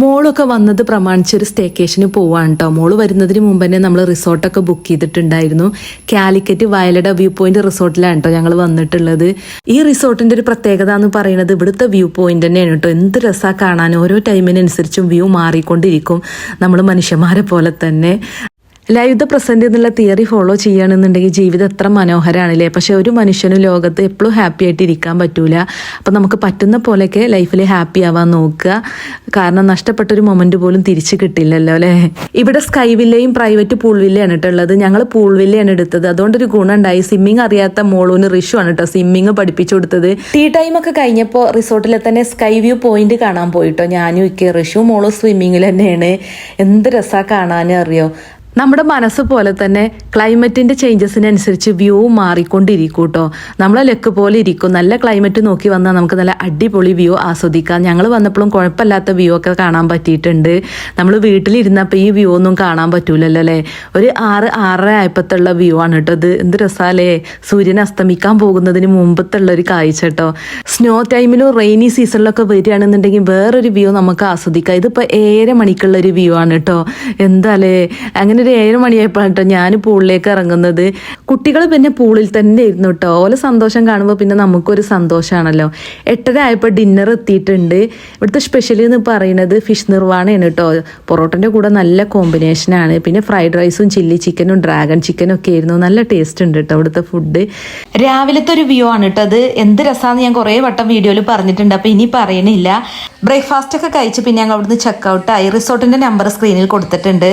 മോളൊക്കെ വന്നത് പ്രമാണിച്ചൊരു സ്റ്റേക്കേഷന് പോവാണ് കേട്ടോ മോൾ വരുന്നതിന് മുമ്പ് തന്നെ നമ്മൾ റിസോർട്ടൊക്കെ ബുക്ക് ചെയ്തിട്ടുണ്ടായിരുന്നു. കാലിക്കറ്റ് വയലട വ്യൂ പോയിന്റ് റിസോർട്ടിലാണ് കേട്ടോ ഞങ്ങൾ വന്നിട്ടുള്ളത്. ഈ റിസോർട്ടിന്റെ ഒരു പ്രത്യേകത എന്ന് പറയുന്നത് ഇവിടുത്തെ വ്യൂ പോയിന്റ് തന്നെയാണ് കേട്ടോ എന്ത് രസമാണ് കാണാൻ. ഓരോ ടൈമിനനുസരിച്ചും വ്യൂ മാറിക്കൊണ്ടിരിക്കും. നമ്മൾ മനുഷ്യന്മാരെ പോലെ തന്നെ. ലൈവ് ദ പ്രസന്റ് എന്നുള്ള തിയറി ഫോളോ ചെയ്യുകയാണെന്നുണ്ടെങ്കിൽ ജീവിതം എത്ര മനോഹരമാണല്ലേ പക്ഷെ ഒരു മനുഷ്യനും ലോകത്ത് എപ്പോഴും ഹാപ്പി ആയിട്ട് ഇരിക്കാൻ പറ്റൂല. അപ്പം നമുക്ക് പറ്റുന്ന പോലെയൊക്കെ ലൈഫിൽ ഹാപ്പി ആവാൻ നോക്കുക. കാരണം നഷ്ടപ്പെട്ട ഒരു മൊമെന്റ് പോലും തിരിച്ചു കിട്ടില്ലല്ലോ അല്ലേ? ഇവിടെ സ്കൈ വില്ലയും പ്രൈവറ്റ് പൂൾ വില്ലയാണ് കേട്ടോ ഉള്ളത്. ഞങ്ങൾ പൂൾ വില്ലയാണ് എടുത്തത്. അതുകൊണ്ട് ഒരു ഗുണമുണ്ടായി. സ്വിമ്മിങ് അറിയാത്ത മോളൂന് റിഷു ആണ് കേട്ടോ സ്വിമ്മിങ് പഠിപ്പിച്ചു കൊടുത്തത്. ടീ ടൈം ഒക്കെ കഴിഞ്ഞപ്പോൾ റിസോർട്ടിലെ തന്നെ സ്കൈ വ്യൂ പോയിന്റ് കാണാൻ പോയിട്ടോ. ഞാനും ഇക്കെ റിഷു മോളും സ്വിമ്മിങ്ങിൽ തന്നെയാണ്. എന്ത് രസമാണ് കാണാനും അറിയോ? നമ്മുടെ മനസ്സ് പോലെ തന്നെ ക്ലൈമറ്റിന്റെ ചേഞ്ചസിനനുസരിച്ച് വ്യൂ മാറിക്കൊണ്ടിരിക്കും കേട്ടോ നമ്മളെ ലക്ക് പോലെ ഇരിക്കും. നല്ല ക്ലൈമറ്റ് നോക്കി വന്നാൽ നമുക്ക് നല്ല അടിപൊളി വ്യൂ ആസ്വദിക്കാം. ഞങ്ങൾ വന്നപ്പോഴും കുഴപ്പമില്ലാത്ത വ്യൂ ഒക്കെ കാണാൻ പറ്റിയിട്ടുണ്ട്. നമ്മൾ വീട്ടിലിരുന്നപ്പോൾ ഈ വ്യൂ ഒന്നും കാണാൻ പറ്റൂലല്ലോ അല്ലേ? ഒരു ആറ് ആറര ആയപ്പത്തുള്ള വ്യൂ ആണ് കേട്ടോ ഇത്. എന്ത് രസാലേ? സൂര്യൻ അസ്തമിക്കാൻ പോകുന്നതിന് മുമ്പത്തുള്ള ഒരു കാഴ്ച കേട്ടോ. സ്നോ ടൈമിലും റെയിനി സീസണിലൊക്കെ വരികയാണെന്നുണ്ടെങ്കിൽ വേറൊരു വ്യൂ നമുക്ക് ആസ്വദിക്കാം. ഇതിപ്പോൾ ഏഴര മണിക്കുള്ള ഒരു വ്യൂ ആണ് കേട്ടോ. എന്താ അല്ലേ അങ്ങനെ ഒരു ഏഴ് മണിയായപ്പോഴാണ് കേട്ടോ ഞാൻ പൂളിലേക്ക് ഇറങ്ങുന്നത്. കുട്ടികൾ പിന്നെ പൂളിൽ തന്നെ ഇരുന്നു കേട്ടോ. ഓലെ സന്തോഷം കാണുമ്പോൾ പിന്നെ നമുക്കൊരു സന്തോഷമാണല്ലോ എട്ടര ആയപ്പോൾ ഡിന്നർ എത്തിയിട്ടുണ്ട്. ഇവിടുത്തെ സ്പെഷ്യൽ എന്ന് പറയുന്നത് ഫിഷ് നിർവാണയാണ് കേട്ടോ. പൊറോട്ടന്റെ കൂടെ നല്ല കോമ്പിനേഷനാണ് പിന്നെ ഫ്രൈഡ് റൈസും ചില്ലി ചിക്കനും ഡ്രാഗൺ ചിക്കനും ഒക്കെ ആയിരുന്നു. നല്ല ടേസ്റ്റ് ഉണ്ട് കേട്ടോ ഇവിടുത്തെ ഫുഡ് രാവിലത്തെ ഒരു വ്യൂ ആണ് കേട്ടോ അത്. എന്ത് രസമാണെന്ന് ഞാൻ കുറേ വട്ടം വീഡിയോയിൽ പറഞ്ഞിട്ടുണ്ട്. അപ്പോൾ ഇനി പറയണില്ല. ബ്രേക്ക്ഫാസ്റ്റ് ഒക്കെ കഴിച്ച് പിന്നെ ഞങ്ങൾ അവിടുന്ന് ചെക്കൗട്ടായി റിസോർട്ടിന്റെ നമ്പർ സ്ക്രീനിൽ കൊടുത്തിട്ടുണ്ട്.